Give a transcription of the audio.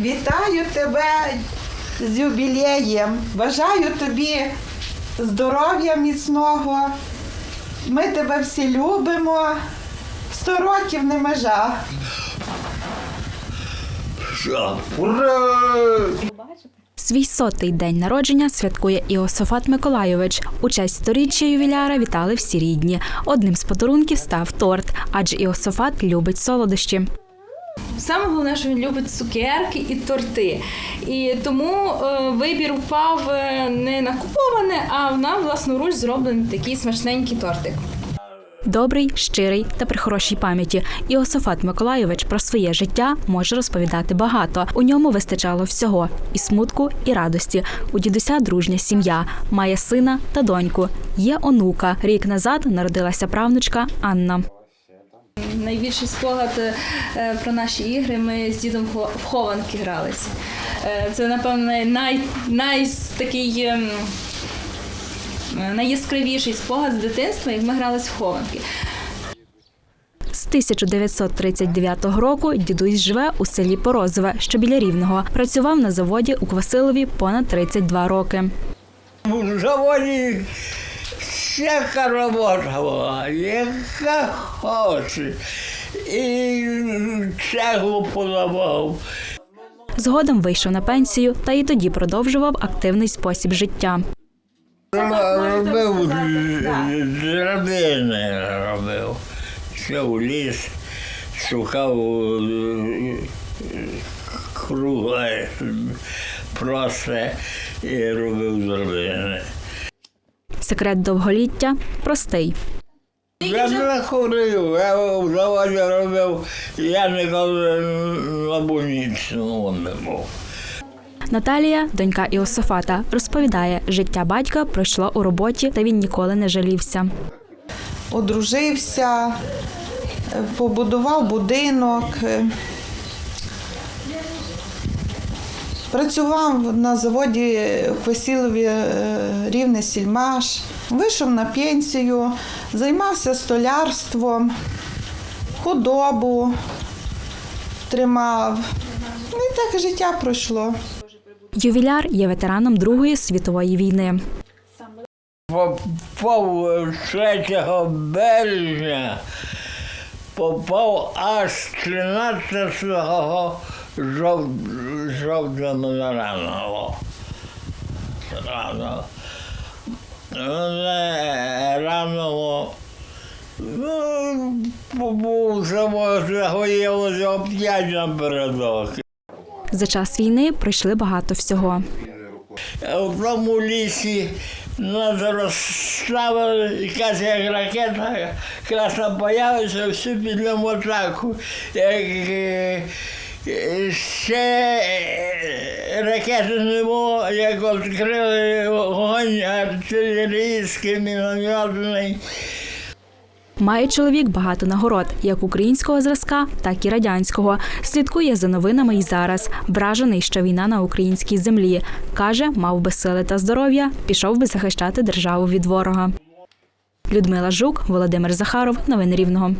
Вітаю тебе з юбілеєм. Бажаю тобі здоров'я міцного. Ми тебе всі любимо. Сто років не межа. Ура! Свій сотий день народження святкує Іософат Миколайович. У честь сторіччя ювіляра вітали всі рідні. Одним з подарунків став торт, адже Іософат любить солодощі. Саме головне, що він любить цукерки і торти. І тому е, вибір впав е, не на куповане, а на власноруч зроблений такий смачненький тортик. Добрий, щирий та при хорошій пам'яті. Іософат Миколайович про своє життя може розповідати багато. У ньому вистачало всього і смутку, і радості. У дідуся дружня сім'я, має сина та доньку. Є онука. Рік назад народилася правнучка Анна. Найбільший спогад е, про наші ігри ми з дідом в хованки гралися. Е, Це, напевно, най, най такий ем, найяскравіший спогад з дитинства, як ми гралися в хованки. З 1939 року дідусь живе у селі Порозове, що біля Рівного. Працював на заводі у Квасилові понад 32 роки. В заводі всяка робота була, яка хоче. І цеглу поламав. Згодом вийшов на пенсію та і тоді продовжував активний спосіб життя. Робив драбини, робив. Йшов у ліс, шукав е, кругле, просте і робив драбини. Секрет довголіття простий. Я не хворів, я в заводі робив, я ніколи на больничному не був. Наталія, донька Іософата, розповідає, життя батька пройшло у роботі, та він ніколи не жалівся. Одружився, побудував будинок. Працював на заводі Квасілові е, Рівне Сільмаш. Вийшов на пенсію, займався столярством, худобу тримав. Ну, І так життя пройшло. Ювіляр є ветераном Другої світової війни. Попав 3 березня, попав аж 13 жов... жовтня мене ранило. Рано. Мене ранило. Ну, побув загоїлося оп'ять напередок. За час війни пройшли багато всього. В тому лісі нас розставили, якась як ракета красна появиться, всю підемо атаку. Як е, ще е, ракети не як відкрили вогонь артилерійський, мінометний. Має чоловік багато нагород, як українського зразка, так і радянського. Слідкує за новинами й зараз. Вражений, що війна на українській землі. Каже, мав би сили та здоров'я, пішов би захищати державу від ворога. Людмила Жук, Володимир Захаров. Новини Рівного.